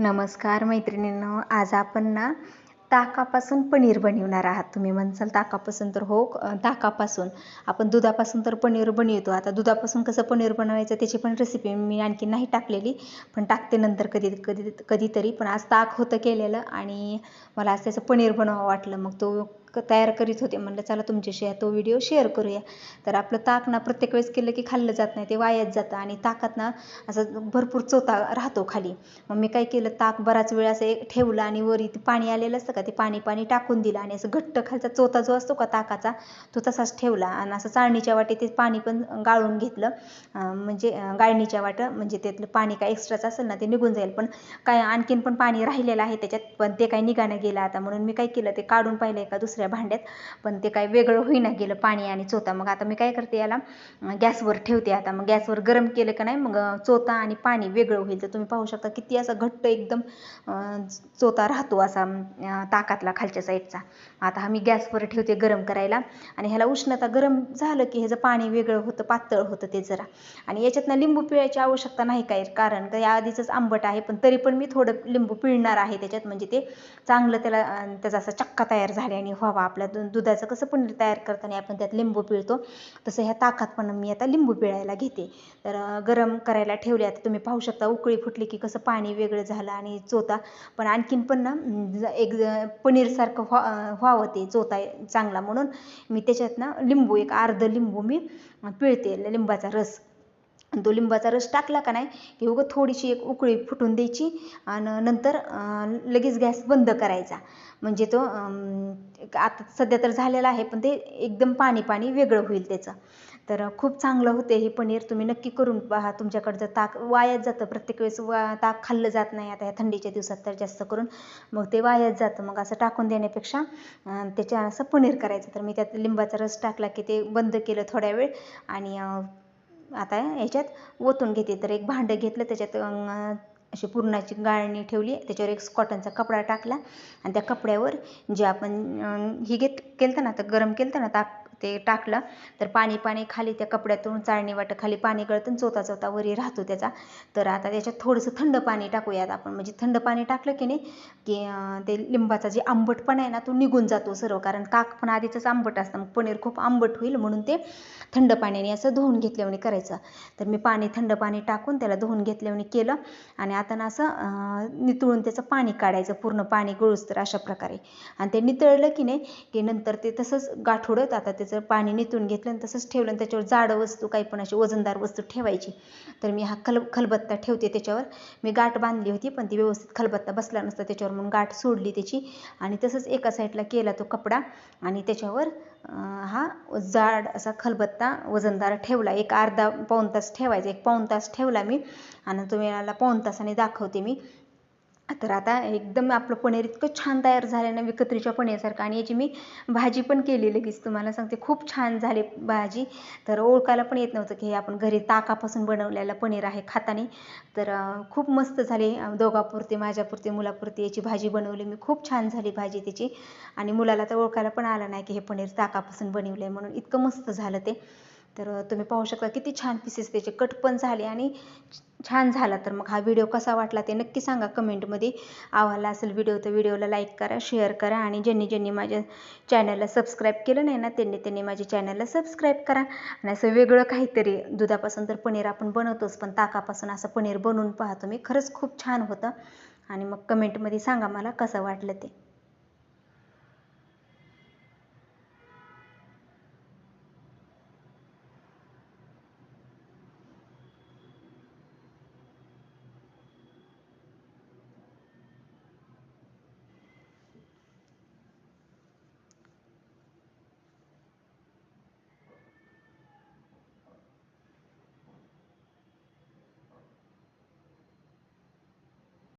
नमस्कार मैत्रिणींनो आज आपण ना ताकापासून पनीर बनवणार आहात. तुम्ही म्हणसाल ताकापासून तर हो ताकापासून. आपण दुधापासून तर पनीर बनवतो. आता दुधापासून कसं पनीर बनवायचं त्याची पण रेसिपी मी आणखी नाही टाकलेली पण टाकते नंतर कधी कधी कधीतरी. पण आज ताक होतं केलेलं आणि मला आज त्याचं पनीर बनवावं वाटलं. मग तो तयार करीत होते. म्हणलं चला तुमच्याशी तो व्हिडिओ शेअर करूया. तर आपलं ताक ना प्रत्येक वेळेस केलं की खाल्लं जात नाही ते वायाच जातं आणि ताकात ना असं भरपूर चोथा राहतो खाली. मग मी काय केलं ताक बराच वेळ असं एक ठेवलं आणि वर इथे पाणी आलेलं असतं का ते पाणी पाणी टाकून दिलं आणि असं घट्ट खालचा चोथा जो असतो का ताकाचा तो तसाच ठेवला आणि असं चाळणीच्या वाटे ते पाणी पण गाळून घेतलं. म्हणजे गाळणीच्या वाटं म्हणजे त्यातलं पाणी काय एक्स्ट्राचं असेल ना ते निघून जाईल. पण काय आणखीन पण पाणी राहिलेलं आहे त्याच्यात पण ते काही निघाणं गेलं आता. म्हणून मी काय केलं ते काढून पाहिलं एका दुसऱ्या भांड्यात. पण ते काय वेगळं होईना गेलं पाणी आणि चोथा. मग आता मी काय करते याला गॅसवर ठेवते आता. मग गॅसवर गरम केलं का नाही मग चोथा आणि पाणी वेगळं होईल. तर तुम्ही पाहू शकता किती असा घट्ट एकदम चोथा राहतो असा ताकातला खालच्या साईडचा. आता हा मी गॅसवर ठेवते गरम करायला. आणि ह्याला उष्णता गरम झालं की ह्याचं पाणी वेगळं होतं पातळ होतं ते जरा. आणि याच्यातनं लिंबू पिळायची आवश्यकता नाही काय. कारण का या आधीच आंबट आहे पण तरी पण मी थोडं लिंबू पिळणार आहे त्याच्यात. म्हणजे ते चांगलं त्याला त्याचा असा चक्का तयार झाले आणि व्हावा. आपल्या दु- दुधाचं कसं पनीर तयार करताना आपण त्यात लिंबू पिळतो. तसं ह्या ताकात पण मी आता लिंबू पिळायला घेते. तर गरम करायला ठेवले. आता तुम्ही पाहू शकता उकळी फुटली की कसं पाणी वेगळं झालं आणि चोता पण आणखीन पण ना एक पनीरसारखं व्हा व्हावं ते चोता चांगला म्हणून. मी त्याच्यात ना लिंबू एक अर्ध लिंबू मी पिळते. लिंबाचा रस. तो लिंबाचा रस टाकला का नाही की उगं थोडीशी एक उकळी फुटून द्यायची आणि नंतर लगेच गॅस बंद करायचा. म्हणजे तो आता सध्या तर झालेला आहे पण ते एकदम पाणी पाणी वेगळं होईल त्याचं. तर खूप चांगलं होते हे पनीर तुम्ही नक्की करून पहा. तुमच्याकडचं ताक वायाच जातं प्रत्येक वेळेस वा ताक खाल्लं जात नाही आता ह्या थंडीच्या दिवसात तर जास्त करून. मग ते वायाच जातं मग असं टाकून देण्यापेक्षा त्याच्या असं पनीर करायचं. तर मी त्यात लिंबाचा रस टाकला की ते बंद केलं थोड्या वेळ आणि आता याच्यात ओतून घेते. तर एक भांडं घेतलं त्याच्यात अशी पुरणाची गाळणी ठेवली त्याच्यावर एक कॉटनचा कपडा टाकला आणि त्या कपड्यावर जे आपण हे घेत केलं ना तर गरम केलं ना ताक ते टाकलं. तर पाणी पाणी खाली त्या कपड्यातून चाळणी वाटं खाली पाणी गळतं चोता चोता वरी राहतो त्याचा. तर आता त्याच्यात थोडंसं थंड पाणी टाकूयात आपण. म्हणजे थंड पाणी टाकलं की नाही की ते लिंबाचा जे आंबटपणा आहे ना तो निघून जातो सर्व कारण ताक पण आधीचंच आंबट असतं. मग पनीर खूप आंबट होईल म्हणून ते थंड पाण्याने असं धुवून घेतल्याने करायचं. तर मी पाणी थंड पाणी टाकून त्याला धुवून घेतल्याने केलं. आणि आता ना असं नितळून त्याचं पाणी काढायचं. पूर्ण पाणी गळूस तर अशा प्रकारे. आणि ते नितळलं की नाही की नंतर ते तसंच गाठोडत आता त्याचं पाणी नेतून घेतलं आणि तसंच ठेवलं आणि त्याच्यावर जाडं वस्तू काही पण अशी वजनदार वस्तू ठेवायची तर मी हा खल खलबत्ता ठेवते त्याच्यावर. मी गाठ बांधली होती पण ती व्यवस्थित खलबत्ता बसला नसता त्याच्यावर म्हणून गाठ सोडली त्याची. आणि तसंच एका साईडला केला तो कपडा आणि त्याच्यावर हा जाड असा खलबत्ता वजनदार ठेवला. एक अर्धा पाऊण तास ठेवायचा. एक पाऊण तास ठेवला मी आणि तुम्हाला पाऊण तासाने दाखवते मी. तर आता एकदम आपलं पनीर इतकं छान तयार झालं ना विकत्रीच्या पनीरसारखं. आणि याची मी भाजी पण केली लगेच तुम्हाला सांगते खूप छान झाली भाजी. तर ओळखायला पण येत नव्हतं की हे आपण घरी ताकापासून बनवलेलं पनीर आहे खातानी. तर खूप मस्त झाले दोघापुरते दोघापुरती माझ्यापुरती मुलापुरती याची भाजी बनवली मी. खूप छान झाली भाजी त्याची आणि मुलाला तर ओळखायला पण आलं नाही की हे पनीर ताकापासून बनवलं आहे म्हणून. इतकं मस्त झालं ते. तर तुम्ही पाहू शकता किती छान पीसेस त्याचे कट पण झाले आणि छान झाला. तर मग हा व्हिडिओ कसा वाटला ते नक्की सांगा कमेंटमध्ये आवडला असेल व्हिडिओ तर व्हिडिओला लाईक करा शेअर करा आणि ज्यांनी ज्यांनी माझ्या चॅनलला सबस्क्राईब केलं नाही ना त्यांनी त्यांनी माझ्या चॅनलला सबस्क्राईब करा. आणि असं वेगळं काहीतरी दुधापासून तर पनीर आपण बनवतोच पण ताकापासून असं पनीर बनवून पाहतो मी खरंच खूप छान होतं. आणि मग कमेंटमध्ये सांगा मला कसं वाटलं ते.